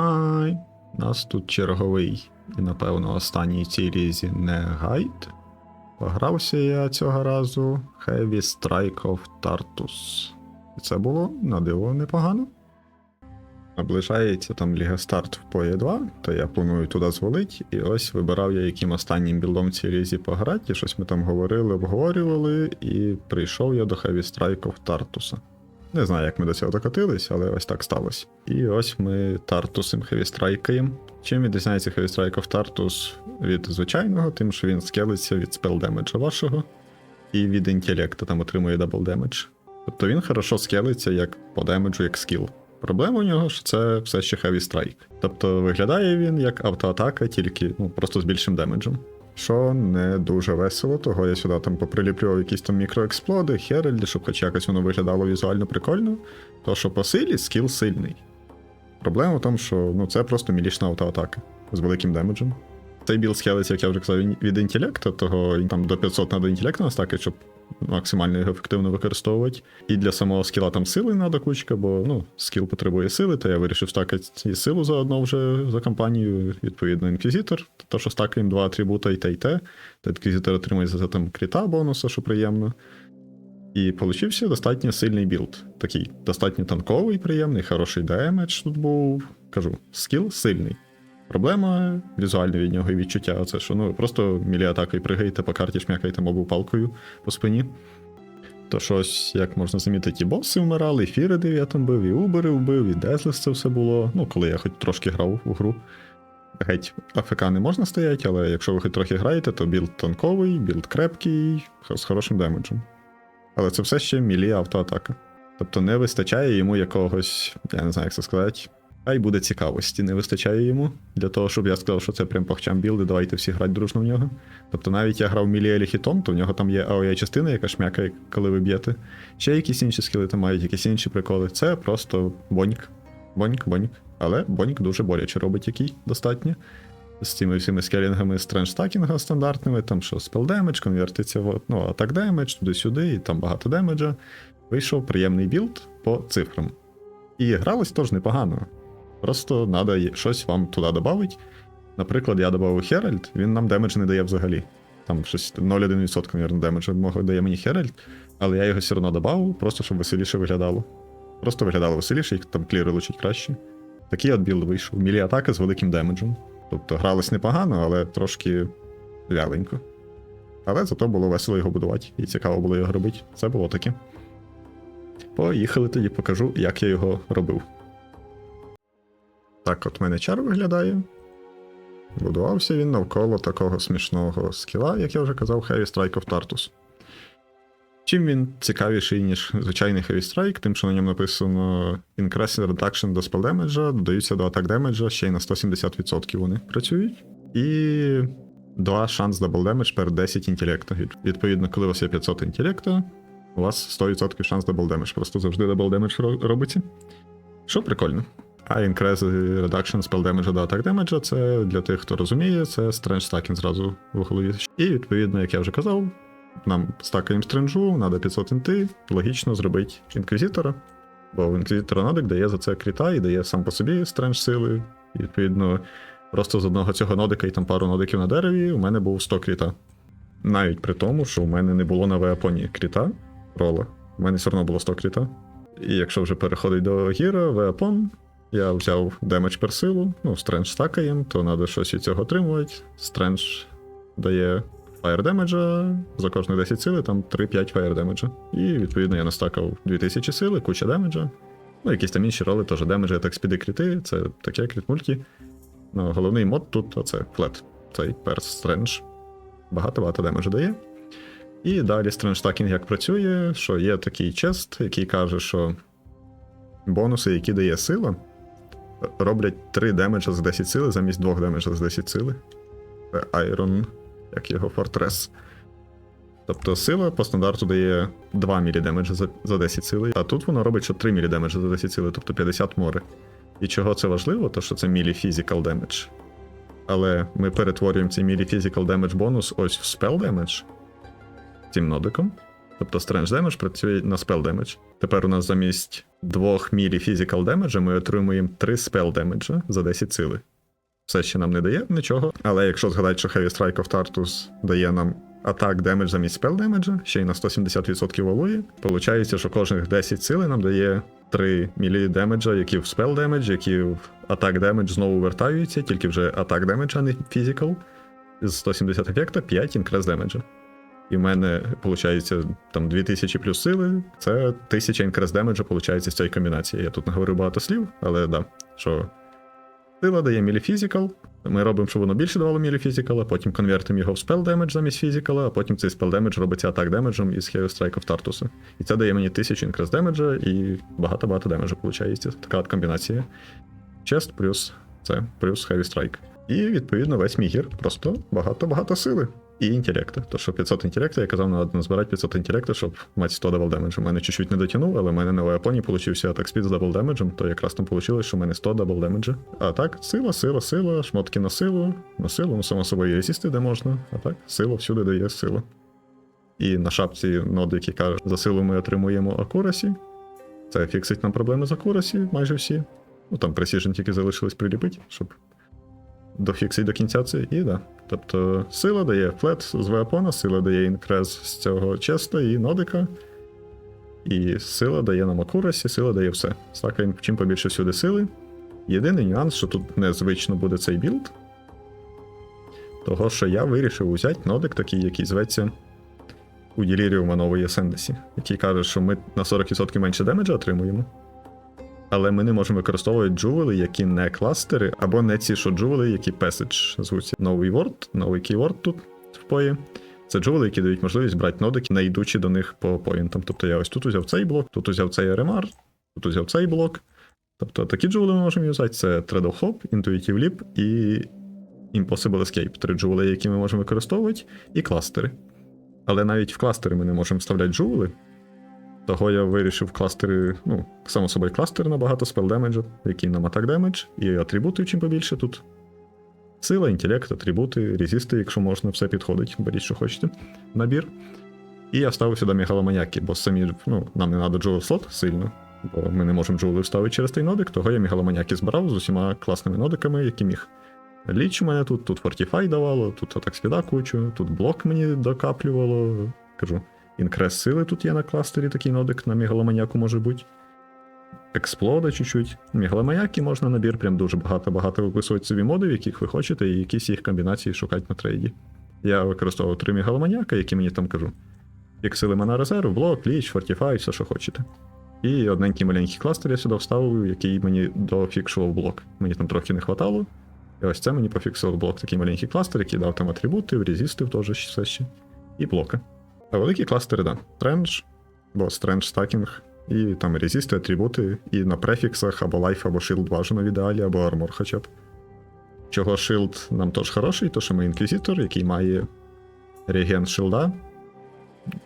Ай, нас тут черговий і, напевно, останній цій різі не гайд. Погрався я цього разу Heavy Strike of Tartus. І це було на диво непогано. Наближається там Ліга Старт в Пое 2, то я планую туди звалить. І ось вибирав я, яким останнім білдом цій різі пограти. І щось ми там говорили, обговорювали, і прийшов я до Heavy Strike of Tartus. Не знаю, як ми до цього докотились, але ось так сталося. І ось ми Тартусом хевістрайкаємо. Чим відрізняється of Tartus від звичайного, тим, що він скелиться від спел демеджа вашого і від інтелекту там отримує дабл демедж. Тобто він хорошо скелиться як по демеджу, як скіл. Проблема у нього, що це все ще Heavy Strike. Тобто виглядає він як автоатака, тільки ну, просто з більшим демеджем. Що не дуже весело, того я сюди там поприліплював якісь там мікроексплоди, херельди, щоб хоч якось воно виглядало візуально прикольно. То що по силі скіл сильний. Проблема в тому, що ну, це просто мілішна автоатака з великим демеджем. Цей білд схилиться, як я вже казав, від інтелекту, того там до 500 треба інтелекту настаки, щоб максимально його ефективно використовувати. І для самого скіла там сили треба кучка, бо ну, скіл потребує сили, то я вирішив стакати і силу заодно вже за кампанію, відповідно, інквізитор, то що стакаємо два атрибута і те, і те. То інквізитор отримує за там кріта бонуса, що приємно. І получився достатньо сильний білд. Такий достатньо танковий, приємний, хороший демедж тут був. Кажу, скіл сильний. Проблема візуальне від нього і відчуття. Це що ну просто мілі атакою пригаєте по карті, шмякаєте мобу палкою по спині. То щось, як можна замітити, і боси вмирали, і Фіреди я бив, і Убери вбив, і Дезлес це все було. Ну, коли я хоч трошки грав у гру. Геть АФК не можна стояти, але якщо ви хоч трохи граєте, то білд танковий, білд крепкий, з хорошим демеджем. Але це все ще мілі автоатака. Тобто не вистачає йому якогось, я не знаю, як це сказати. Хай буде цікавості, не вистачає йому для того, щоб я сказав, що це прям пахчам білди, давайте всі грати дружно в нього. Тобто навіть я грав Міліелі хітом, то в нього там є АОЯ частина, яка шмякає, коли ви б'єте. Ще якісь інші скіли там мають, якісь інші приколи. Це просто боньк. Боньк, боньк. Але боньк дуже боляче робить який достатньо. З цими всіми скелінгами з тренштакінга стандартними, там що спел демедж, конвертиться в ну, атак демедж, туди-сюди, і там багато демеджа. Вийшов приємний білд по цифрам. І гралось теж непогано. Просто треба щось вам туди додати. Наприклад, я додав Херальд, він нам демедж не дає взагалі. Там щось 0,1%, мабуть, демеджу дає мені Херальд, але я його все одно додав, просто щоб веселіше виглядало. Просто виглядало веселіше, їх там кліри лучить краще. Такий от білд вийшов. Мілі атаки з великим демеджем. Тобто гралось непогано, але трошки вяленько. Але зато було весело його будувати, і цікаво було його робити. Це було таке. Поїхали тоді покажу, як я його робив. Так от мене чар виглядає. Будувався він навколо такого смішного скіла, як я вже казав, Heavy Strike of Tartus. Чим він цікавіший, ніж звичайний Heavy Strike, тим, що на ньому написано Increase Reduction до Spell Damage, додаються до атак демеджа, ще й на 170% вони працюють. І 2 шанс Double Damage per 10 інтелекту. Відповідно, коли у вас є 500 інтелекту, у вас 100% шанс Double Damage. Просто завжди Double Damage робиться. Що прикольно. А Increase Reduction Spell Damage до атак демеджа це для тих, хто розуміє, це Strange Stacking зразу в голові. І відповідно, як я вже казав, нам стакаємо стренджу, треба 500 інти, логічно зробити інквізитора. Бо в інквізитора нодик дає за це кріта і дає сам по собі стрендж сили. І, відповідно, просто з одного цього нодика і там пару нодиків на дереві у мене був 100 кріта. Навіть при тому, що у мене не було на веапоні кріта рола, у мене все одно було 100 кріта. І якщо вже переходить до гіра, веапон, я взяв демедж per силу, ну, стрендж стакаєм, то треба щось від цього отримувати. Стрендж дає фаєр демеджа, за кожних 10 сили там 3-5 фаєр демеджа. І відповідно я настакав 2000 сили, куча демеджа. Ну, якісь там інші роли, теж демеджа, так спіди кріти, це таке кріт мульті. Ну, головний мод тут оце флет. Цей перс стрендж. Багато-багато демеджа дає. І далі стрендж стакінг як працює, що є такий чест, який каже, що бонуси, які дає сила, роблять 3 демеджа за 10 сили замість 2 демеджа за 10 сили. Це Iron, як його Fortress. Тобто сила по стандарту дає 2 мілі демеджа за, за 10 сили, а тут воно робить що 3 мілі демеджа за 10 сили, тобто 50 мори. І чого це важливо, то що це мілі physical damage. Але ми перетворюємо цей мілі physical damage бонус ось в spell damage цим нодиком. Тобто Strange Damage працює на Spell Damage. Тепер у нас замість 2 мілі Physical Damage ми отримуємо 3 Spell Damage за 10 сили. Все ще нам не дає нічого, але якщо згадати, що Heavy Strike of Tartus дає нам атак демедж замість Spell Damage, ще й на 170% валує, виходить, що кожних 10 сили нам дає 3 мілі демеджа, які в Spell Damage, які в атак демедж знову вертаються, тільки вже атак демедж, а не Physical. З 170 ефекта 5 інкрес демеджа. І в мене виходить там 2000 плюс сили, це 1000 інкрес демеджа виходить з цієї комбінації. Я тут не говорю багато слів, але да, що сила дає міліфізикал. Ми робимо, щоб воно більше давало міліфізикала, потім конвертимо його в спел демедж замість фізикала, а потім цей спел демедж робиться атак демеджем із Hero Strike of Tartus. І це дає мені 1000 інкрес демеджа і багато-багато демеджа виходить. Така от комбінація. Чест плюс це, плюс Heavy Strike. І відповідно весь мій гір просто багато-багато сили. І інтелекту. То що 500 інтелекту, я казав, треба назбирати 500 інтелекту, щоб мати 100 дабл демеджу. У мене чуть-чуть не дотягнув, але в мене на Японії получився атак спід з дабл демеджем, то якраз там вийшло, що в мене 100 дабл демеджа. А так, сила, сила, сила, шмотки на силу, на силу, ну само собою резісти, де можна. А так, сила всюди дає сила. І на шапці ноди, які кажуть, за силу ми отримуємо акурасі. Це фіксить нам проблеми з акурасі, майже всі. Ну там Precision тільки залишилось приліпити, щоб дофіксить до кінця це, і да. Тобто сила дає флет з веапона, сила дає інкрез з цього честа і нодика. І сила дає нам акурасі, сила дає все. Стакаємо чим побільше всюди сили. Єдиний нюанс, що тут незвично буде цей білд. Того, що я вирішив взяти нодик такий, який зветься у Деліріума нової Сендесі, який каже, що ми на 40% менше демеджа отримуємо. Але ми не можемо використовувати джувели, які не кластери, або не ці, що джувели, які passage звуться. Новий ворд, новий кейворд тут в пої. Це джувели, які дають можливість брати нодики, не йдучи до них по поінтам. Тобто я ось тут взяв цей блок, тут взяв цей RMR, тут взяв цей блок. Тобто такі джувели ми можемо юзати: це Treadle Hop, Intuitive Leap і Impossible Escape. Три джувели, які ми можемо використовувати, і кластери. Але навіть в кластери ми не можемо вставляти джувели. Того я вирішив кластери, ну, само собою, кластер на багато спел який нам атак демедж, і атрибути чим побільше тут. Сила, інтелект, атрибути, резисти, якщо можна, все підходить, беріть, що хочете. Набір. І я вставив сюди мегаломаніаки, бо самі, ну, нам не треба джоул слот сильно, бо ми не можемо джоули вставити через той нодик, того я мегаломаніаки збирав з усіма класними нодиками, які міг. Ліч у мене тут, тут Fortify давало, тут атак спіда кучу, тут блок мені докаплювало. Кажу, інкрес сили тут є на кластері, такий нодик на мегаломаніаку може бути. Експлода чуть-чуть. Мегаломаніаки можна набір прям дуже багато-багато виписувати собі моди, в яких ви хочете, і якісь їх комбінації шукати на трейді. Я використовував три мегаломаніака, які мені там кажу. Як сили мана резерв, блок, ліч, фортіфай, все, що хочете. І одненький маленький кластер я сюди вставив, який мені дофікшував блок. Мені там трохи не хватало. І ось це мені пофіксував блок, такий маленький кластер, який дав там атрибути, резистив теж все ще. І блоки. Великі кластери, да. Трендж, бо стрендж стакінг, і там резисти, атрибути, і на префіксах або лайф, або shield бажано в ідеалі, або армор хоча б. Чого shield нам теж хороший, то що ми інквізитор, який має реген шилда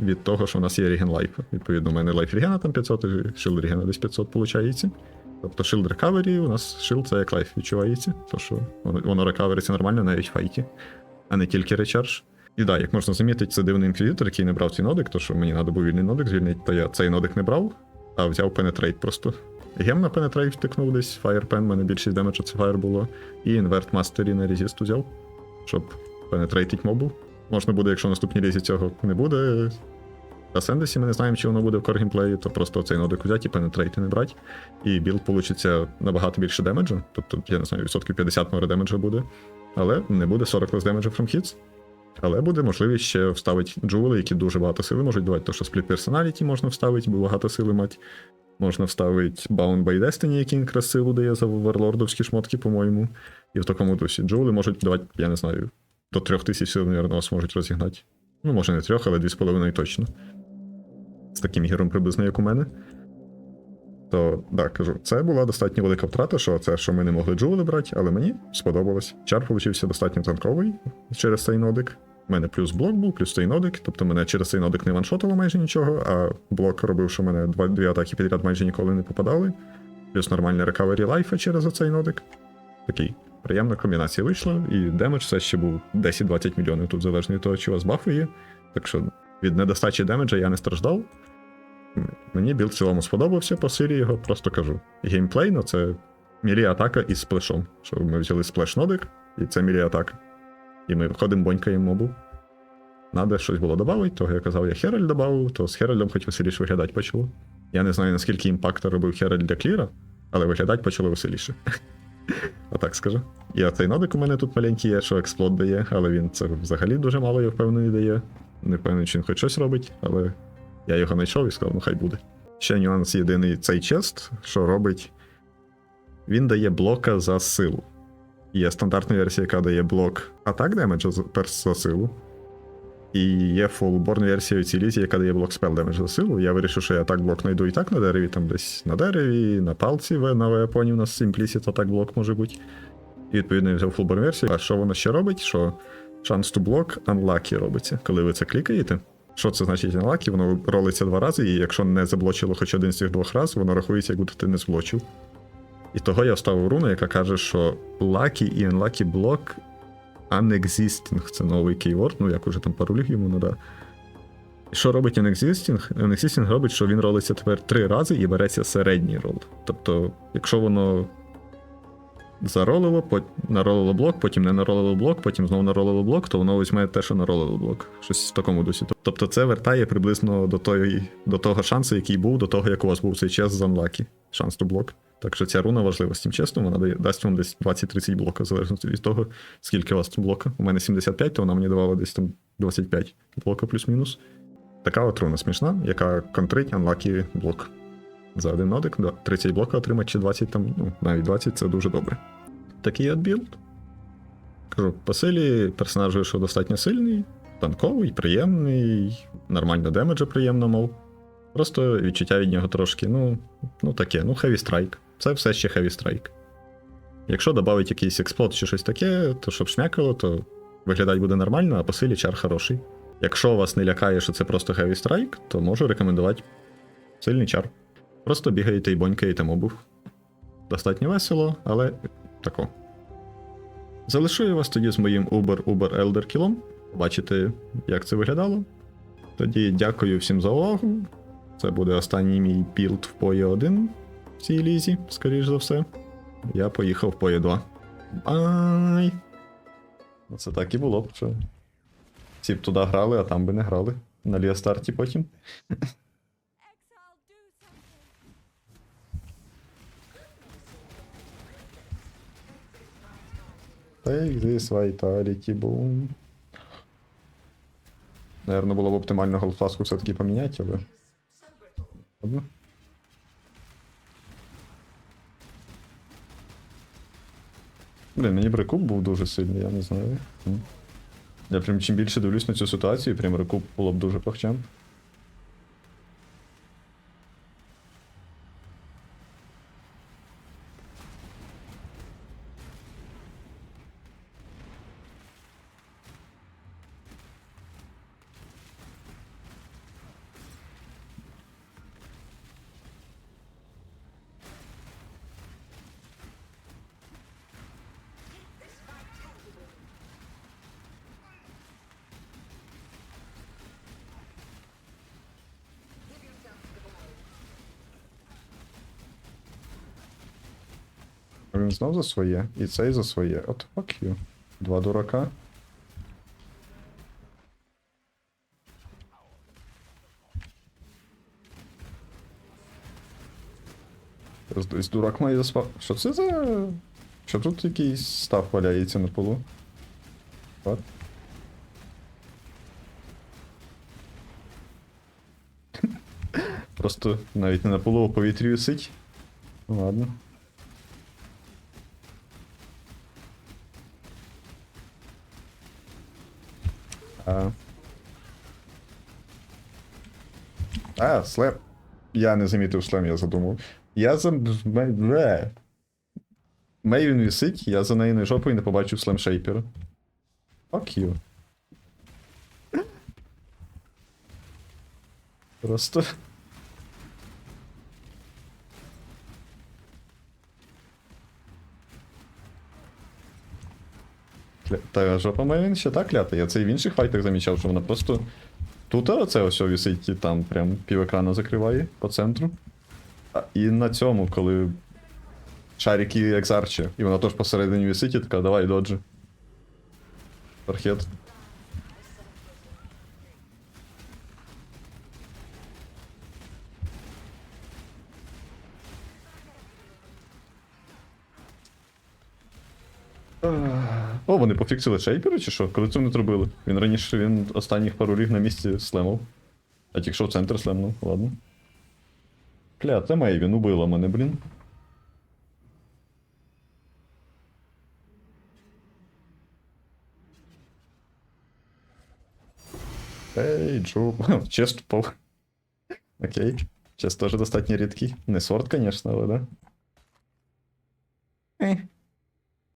від того, що у нас є реген лайфа. Відповідно, у мене лайф регена там 500, і shield регена десь 500 виходить. Тобто shield recovery у нас shield це як лайф відчувається, то що воно, воно рекавериться нормально навіть в файті, а не тільки речардж. І так, як можна замітити, це дивний інквізитор, який не брав цей нодик, то що мені треба був вільний нодик звільнити, то я цей нодик не брав, а взяв Penetrate просто. Гем на Penetrate втикнув десь, Firepen, в мене більшість демеджа це Fire було. І Invert Mastery на Resist взяв, щоб пенетрейтить мобу. Можна буде, якщо наступній лізі цього не буде. На Сендесі ми не знаємо, чи воно буде в коргімплеї, то просто цей нодик взяти і пенетрейти не брати. І білд получиться набагато більше демеджу. Тобто, я не знаю, відсотків 50 море демеджа буде. Але не буде 40 лес демеджа from hits. Але буде можливість ще вставити джувели, які дуже багато сили можуть давати, то що спліт персоналіті можна вставити, бо багато сили мати. Можна вставити Bound by Destiny, який якраз силу дає за варлордовські шмотки, по-моєму. І в такому дусі. Джувели можуть давати, я не знаю, до 3000 сил, мабуть, вас можуть розігнати. Ну, може не трьох, але 2,5 точно. З таким гером приблизно, як у мене. То, так, кажу, це була достатньо велика втрата, що це, що ми не могли джувели брати, але мені сподобалось. Чар получився достатньо танковий через цей нодик. У мене плюс блок був, плюс цей нодик. Тобто мене через цей нодик не ваншотило майже нічого, а блок робив, що мене два, дві атаки підряд майже ніколи не попадали. Плюс нормальний рекавері лайфа через оцей нодик. Такий приємна комбінація вийшла, і демедж все ще був 10-20 мільйонів тут залежно від того, чи у вас бафи є. Так що від недостачі демеджа я не страждав. Мені білд в цілому сподобався, по силі його просто кажу. Геймплейно це мілі атака із сплешом. Що ми взяли сплеш нодик, і це мілі атака. І ми виходимо, бонькаємо мобу. Надо щось було додати, того я казав, я Херальд додав, то з Херальдом хоч веселіше виглядати почало. Я не знаю, наскільки імпакта робив Херальд для кліра, але виглядати почало веселіше. Отак скажу. І оцей нодик у мене тут маленький є, що експлод дає, але він це взагалі дуже мало, я впевнений, дає. Не впевнений, чи він хоч щось робить, але я його знайшов і сказав, ну хай буде. Ще нюанс єдиний цей чест, що робить. Він дає блока за силу. Є стандартна версія, яка дає блок атак демеджа за- силу. І є фулборн версія у яка дає блок спел демедж за силу. Я вирішив, що я так блок знайду і так на дереві, там десь на дереві, на палці на веапоні у нас Simplicity атак блок може бути. І відповідно я взяв фулборн версію. А що воно ще робить? Що шанс to block unlucky робиться. Коли ви це клікаєте, що це значить unlucky? Воно ролиться два рази, і якщо не заблочило хоч один з цих двох разів, воно рахується, як ти не зблочив. І того я вставив руну, яка каже, що lucky і unlucky block unexisting. Це новий кейворд, ну як уже там пару ліг йому надав. І що робить unexisting? Unexisting робить, що він ролиться тепер три рази і береться середній рол. Тобто, якщо воно заролило, пот- наролило блок, потім не наролило блок, потім знову наролило блок, то воно візьме те, що наролило блок. Щось в такому дусі. Тобто це вертає приблизно до, тої, до того шансу, який був, до того, як у вас був цей час з Unlucky. Шанс to блок. Так що ця руна важлива з цим чесним, вона дає, дасть вам десь 20-30 блока, залежності від того, скільки у вас блока. У мене 75, то вона мені давала десь там 25 блока плюс-мінус. Така от руна смішна, яка контрить Unlucky блок. За один нодик, 30 блока отримати чи 20 там, ну, навіть 20 це дуже добре. Такий от білд. Кажу, по силі персонаж вийшов достатньо сильний, танковий, приємний, нормально демеджа приємно, мов. Просто відчуття від нього трошки, ну, ну таке, ну, Heavy Strike. Це все ще Heavy Strike. Якщо додати якийсь експлод чи щось таке, то щоб шмякало, то виглядати буде нормально, а по силі чар хороший. Якщо вас не лякає, що це просто Heavy Strike, то можу рекомендувати сильний чар. Просто бігаєте і бонькаєте мобів. Достатньо весело, але тако. Залишую вас тоді з моїм Uber Uber Elder кілом. Побачите, як це виглядало. Тоді дякую всім за увагу. Це буде останній мій білд в PoE 1 в цій лізі, скоріш за все. Я поїхав в PoE 2. Бай! Це так і було б, що. Всі б туди грали, а там би не грали. На Ліастарті потім. Take this vitality boom. Наверно, було б оптимально голфласку все-таки поміняти, але. Ладно. Блін, мені рекуп був дуже сильний, я не знаю. Я прям чим більше дивлюсь на цю ситуацію, прям рекуп було б дуже похчем. Він знов за своє, і цей за своє. От fuck you. Два дурака. Зараз дурак має заспав. Що це за. Що тут якийсь став валяється на полу? От. Просто навіть не на полу, а в повітрі висить. Ладно. А. А, слеп. Я не замітив слем, я задумав. Я за. Бе. Мейвін висить, я за нею жопою не побачив слем шейпера. Fuck you. Просто. Та жопа Мейвін ще так клята. Я це і в інших файтах замічав, що вона просто Тут оце ось висить і там прям пів закриває по центру. І на цьому, коли шарики екзарчі, і вона теж посередині висить, і така, давай, доджи. Пархет. О, вони пофіксили шейпери чи що? Коли це вони зробили? Він раніше він останніх пару ріг на місці слемав. А тільки що в центр слемнув, ладно. Кля, це Мейвін убила мене, блін. Ей, Джу. Чест впав. Окей. Чест теж достатньо рідкий. Не сорт, звісно, але да.